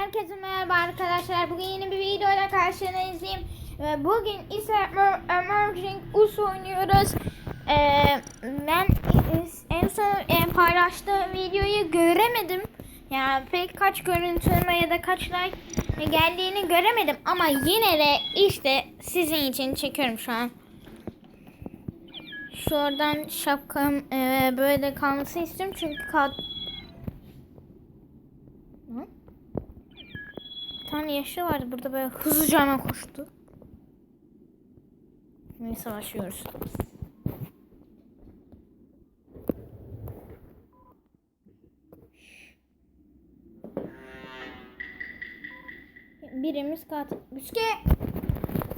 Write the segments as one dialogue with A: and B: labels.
A: Herkese merhaba arkadaşlar. Bugün yeni bir videoyla karşınızdayım. Ve bugün ise Emer- Emerging Us oynuyoruz. Ee, ben en son paylaştığım videoyu göremedim. Yani pek kaç görüntüleme ya da kaç like geldiğini göremedim. Ama yine de işte sizin için çekiyorum şu an. Şuradan şapkam e, böyle kalması istiyorum çünkü kat... Hı? Bir tane yaşlı vardı burada böyle hızlıca koştu. Neyse savaşıyoruz. Birimiz katil. Büske!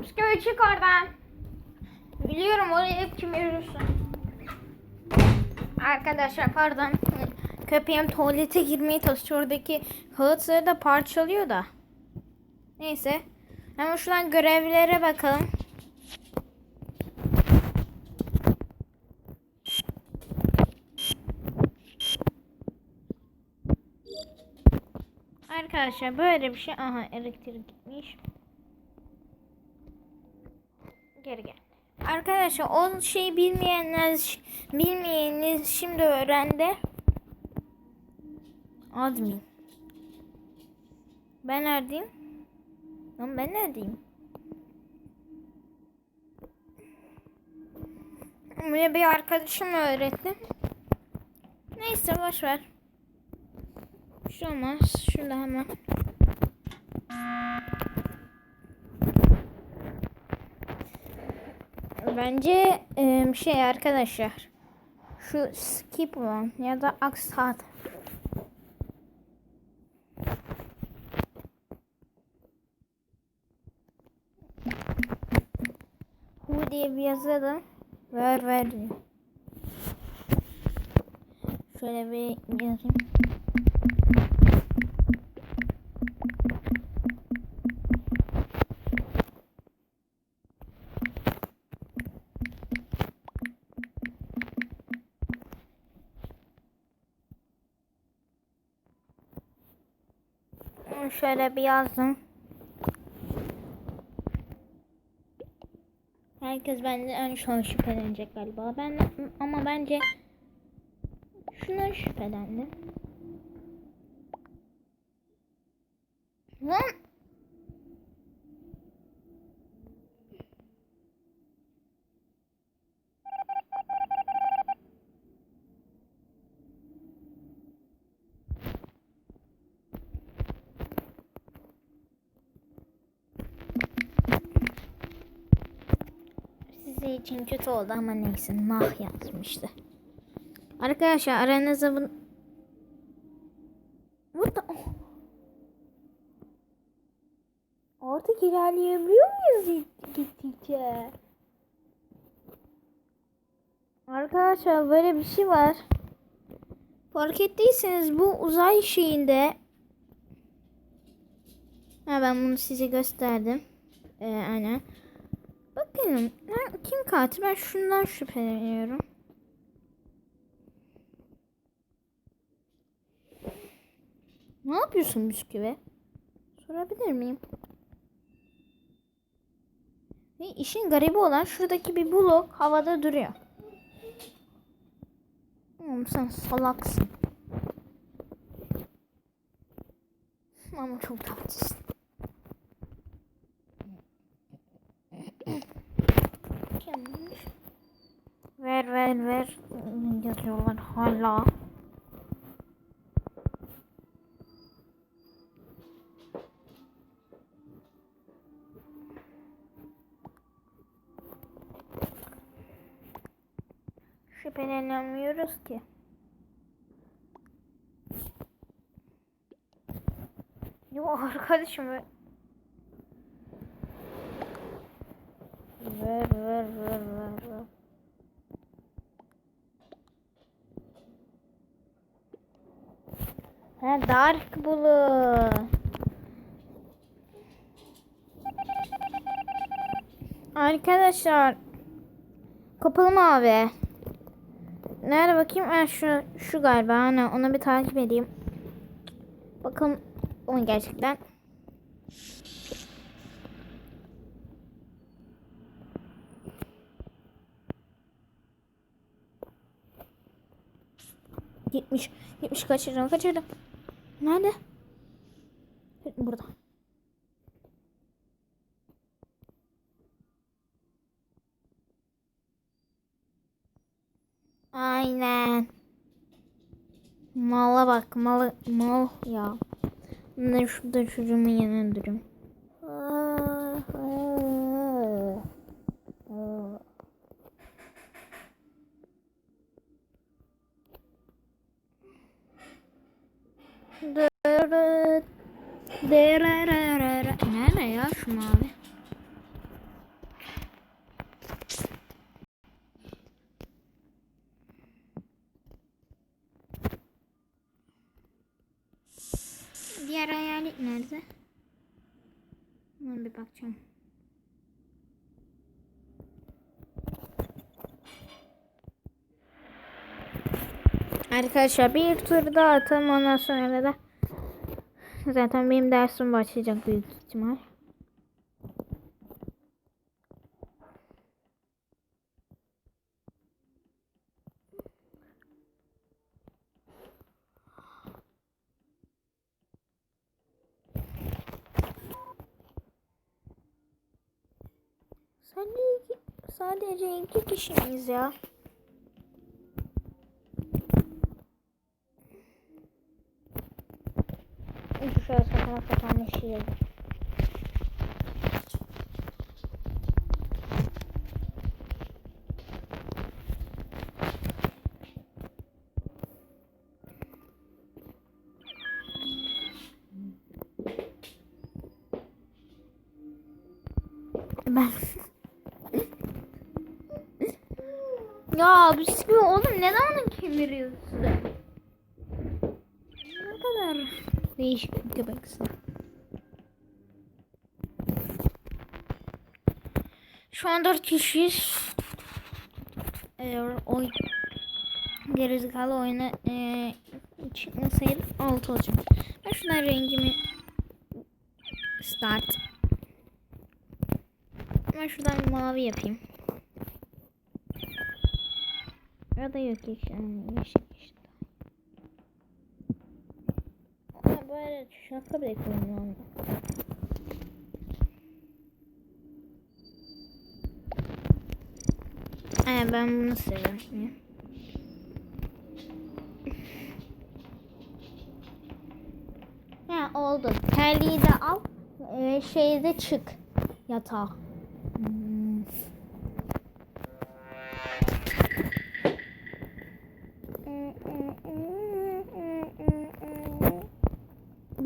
A: Büske çık oradan. Biliyorum oraya hep kim yürürsün. Arkadaşlar pardon. Köpeğim tuvalete girmeye çalışıyor. Oradaki kağıtları da parçalıyor da. Neyse. Hemen şuradan görevlere bakalım. Arkadaşlar böyle bir şey. Aha elektrik gitmiş. Geri gel. Arkadaşlar o şeyi bilmeyenler bilmeyeniz şimdi öğrendi. Admin. Ben neredeyim? Lan ben neredeyim? Buraya bir arkadaşım öğretti. Neyse boş ver. Bir şey olmaz. Şurada hemen. Bence şey arkadaşlar. Şu skip olan ya da aksat. Diye bir yazalım. Ver ver. Şöyle bir yazayım. Şöyle bir yazdım. Herkes benden en son şüphelenecek galiba. Ben ama bence şuna şüphelendim. Lan Size için kötü oldu ama neyse nah yazmıştı. Arkadaşlar aranızda bu... Burada... Artık ilerleyebiliyor muyuz gittikçe? Arkadaşlar böyle bir şey var. Fark ettiyseniz bu uzay şeyinde Ha ben bunu size gösterdim. Ee, aynen. Bakın ben, kim katil? Ben şundan şüpheleniyorum. Ne yapıyorsun bisküvi? Sorabilir miyim? Ve işin garibi olan şuradaki bir blok havada duruyor. Oğlum sen salaksın. Ama çok tatlısın. Kimmiş? Ver ver ver yazıyorlar hala. Şüphelenemiyoruz ki. Yo arkadaşım ver. Ver ver ver ver ver. Ha Dark Blue. Arkadaşlar kapalı mavi. Nerede bakayım? Ha, şu şu galiba. Hani ona bir takip edeyim. Bakın Ama gerçekten. Yetmiş. Yetmiş kaçırdım. Kaçırdım. Nerede? Burada. Aynen. Mala bak mal mal ya. Bunları şurada çocuğumun yanına durayım. Nerede ya şu mavi? Diğer nerede? Hemen bir bakacağım. Arkadaşlar bir tur daha atalım ondan sonra da zaten benim dersim başlayacak büyük ihtimal. Sadece, sadece iki kişiyiz ya. Saçma sapan bir şey Ya bisküvi oğlum neden onu kemiriyorsun? Ne kadar değişik bir köpeksin. Şu an 4 kişiyiz. Eğer oy gerizekalı oyuna e, çıkmasaydı 6 olacak. Ben şuna rengimi start. Ben şuradan mavi yapayım. Ya da yok yeşil. Yeşil işte. Ama böyle şaka bile koymuyorum. Ee, ben bunu seviyorum. Ya oldu. Terliği de al. Ee, şeyi de çık. Yatağa.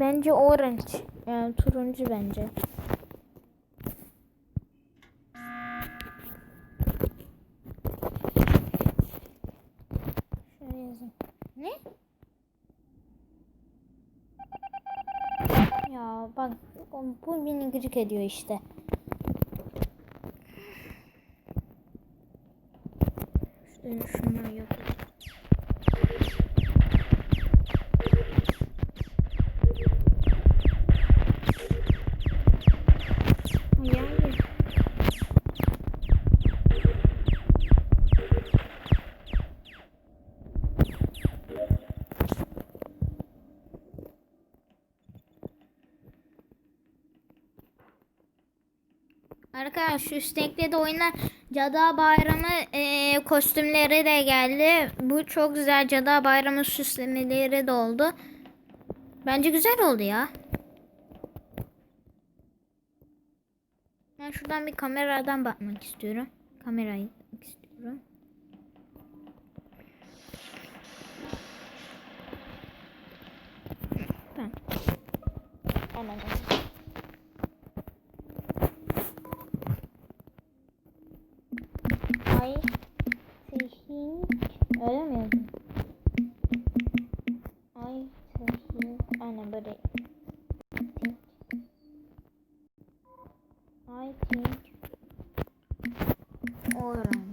A: Bence orange. Yani turuncu bence. Ne? Ya bak bu beni gıcık ediyor işte. Şöyle Arkadaşlar şu de oyuna Cadı Bayramı e, kostümleri de geldi. Bu çok güzel Cadı Bayramı süslemeleri de oldu. Bence güzel oldu ya. Ben şuradan bir kameradan bakmak istiyorum. Kamerayı istiyorum. Tamam. Hemen. I think mi yazdım? I think aynen böyle think I think oran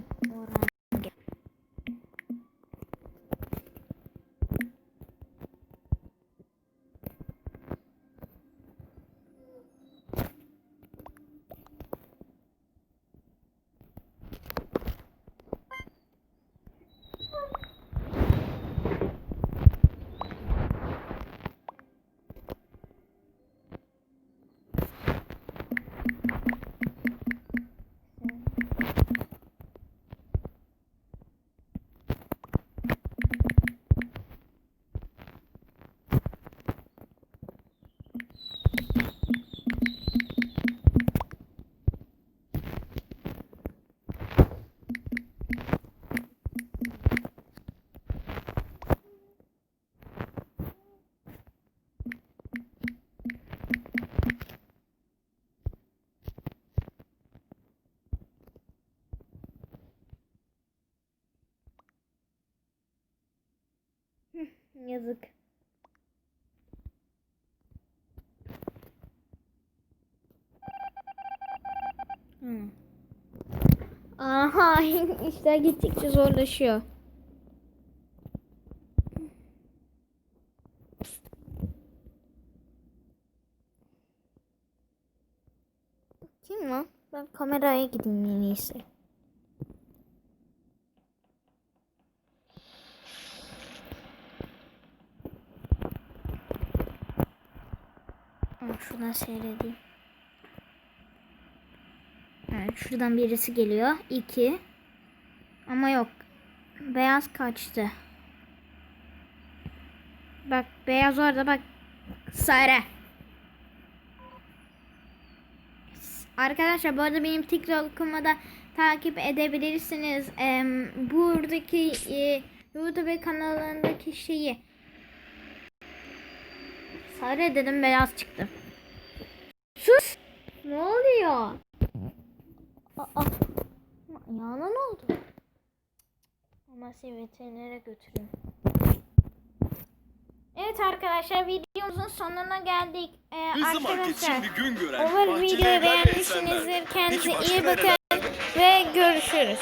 A: Aha işler gittikçe zorlaşıyor. Kim lan? Ben kameraya gideyim en iyisi. Şuradan seyredeyim. Şuradan birisi geliyor. İki. Ama yok. Beyaz kaçtı. Bak beyaz orada bak. Sarı. Arkadaşlar bu arada benim TikTok'umu da takip edebilirsiniz. Em, buradaki e, YouTube kanalındaki şeyi sarı dedim beyaz çıktı. Sus. Ne oluyor? Aa, ayağına ne oldu? Ama seni veterinere götüreyim. Evet arkadaşlar videomuzun sonuna geldik. Ee,
B: Hızlı market
A: arkadaşlar
B: şimdi gün gören.
A: umarım videoyu beğenmişsinizdir. Kendinize
B: Peki başka
A: iyi bakın ve görüşürüz.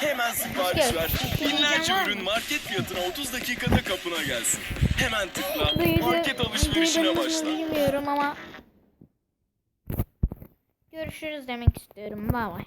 B: Hemen sipariş ver. Binlerce
A: Var mı?
B: ürün market fiyatına 30 dakikada kapına gelsin. Hemen tıkla. Market alışverişine
A: duydunuz mu
B: başla.
A: bilmiyorum ama görüşürüz demek istiyorum. Bay bay.